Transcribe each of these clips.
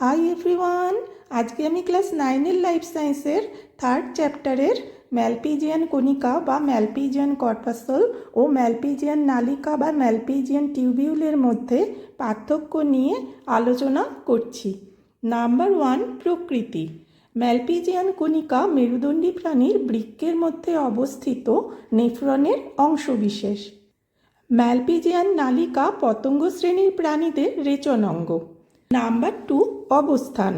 Hi everyone আজকে আমি class নাইনের লাইফ সায়েন্সের থার্ড চ্যাপ্টারের ম্যালপিজিয়ান কণিকা বা ম্যালপিজিয়ান কর্পাসল ও ম্যালপিজিয়ান নালিকা বা ম্যালপিজিয়ান টিউবিউলের মধ্যে পার্থক্য নিয়ে আলোচনা করছি। নাম্বার ওয়ান প্রকৃতি। ম্যালপিজিয়ান কণিকা মেরুদণ্ডী প্রাণীর বৃক্কের মধ্যে অবস্থিত নেফ্রনের অংশবিশেষ। ম্যালপিজিয়ান নালিকা পতঙ্গ শ্রেণির প্রাণীদের রেচন অঙ্গ নাম্বার টু, অবস্থান।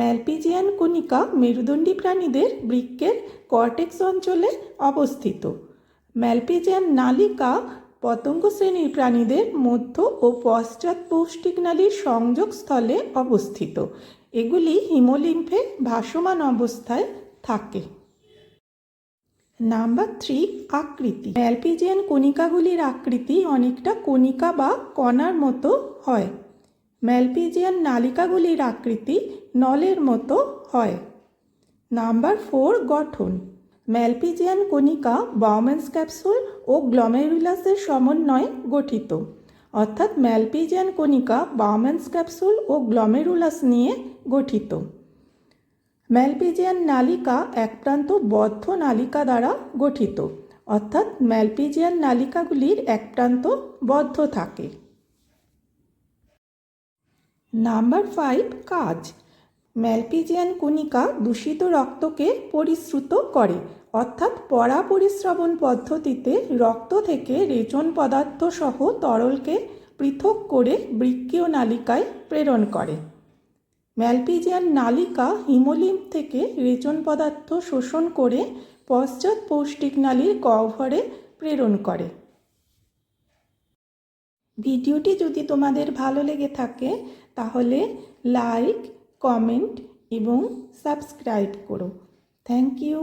ম্যালপিজিয়ান কণিকা মেরুদণ্ডী প্রাণীদের বৃক্কের কর্টেক্স অঞ্চলে অবস্থিত। ম্যালপিজিয়ান নালিকা পতঙ্গ শ্রেণির প্রাণীদের মধ্য ও পশ্চাৎ পৌষ্টিক নালীর সংযোগস্থলে অবস্থিত। এগুলি হিমোলিম্ফে ভাসমান অবস্থায় থাকে। নাম্বার থ্রি, আকৃতি। ম্যালপিজিয়ান কণিকাগুলির আকৃতি অনেকটা কণিকা বা কণার মতো হয়। ম্যালপিজিয়ান নালিকাগুলির আকৃতি নলের মতো হয়। নাম্বার ফোর, গঠন। ম্যালপিজিয়ান কণিকা বাউম্যান্স ক্যাপসুল ও গ্লমেরুলাসের সমন্বয়ে গঠিত। অর্থাৎ ম্যালপিজিয়ান কণিকা বাউম্যান্স ক্যাপসুল ও গ্লমেরুলাস নিয়ে গঠিত। ম্যালপিজিয়ান নালিকা এক প্রান্ত বদ্ধ নালিকা দ্বারা গঠিত। অর্থাৎ ম্যালপিজিয়ান নালিকাগুলির এক প্রান্ত বদ্ধ থাকে। নাম্বার ফাইভ, কাজ। ম্যালপিজিয়ান কণিকা দূষিত রক্তকে পরিশ্রুত করে, অর্থাৎ পরা পরিশ্রবণ পদ্ধতিতে রক্ত থেকে রেচন পদার্থ সহ তরলকে পৃথক করে বৃক্কীয় নালিকায় প্রেরণ করে। ম্যালপিজিয়ান নালিকা হিমোলিম্ফ থেকে রেচন পদার্থ শোষণ করে পশ্চাৎ পৌষ্টিক নালীর গহ্বরে প্রেরণ করে। ভিডিওটি যদি তোমাদের ভালো লেগে থাকে তাহলে লাইক কমেন্ট এবং সাবস্ক্রাইব করো। Thank you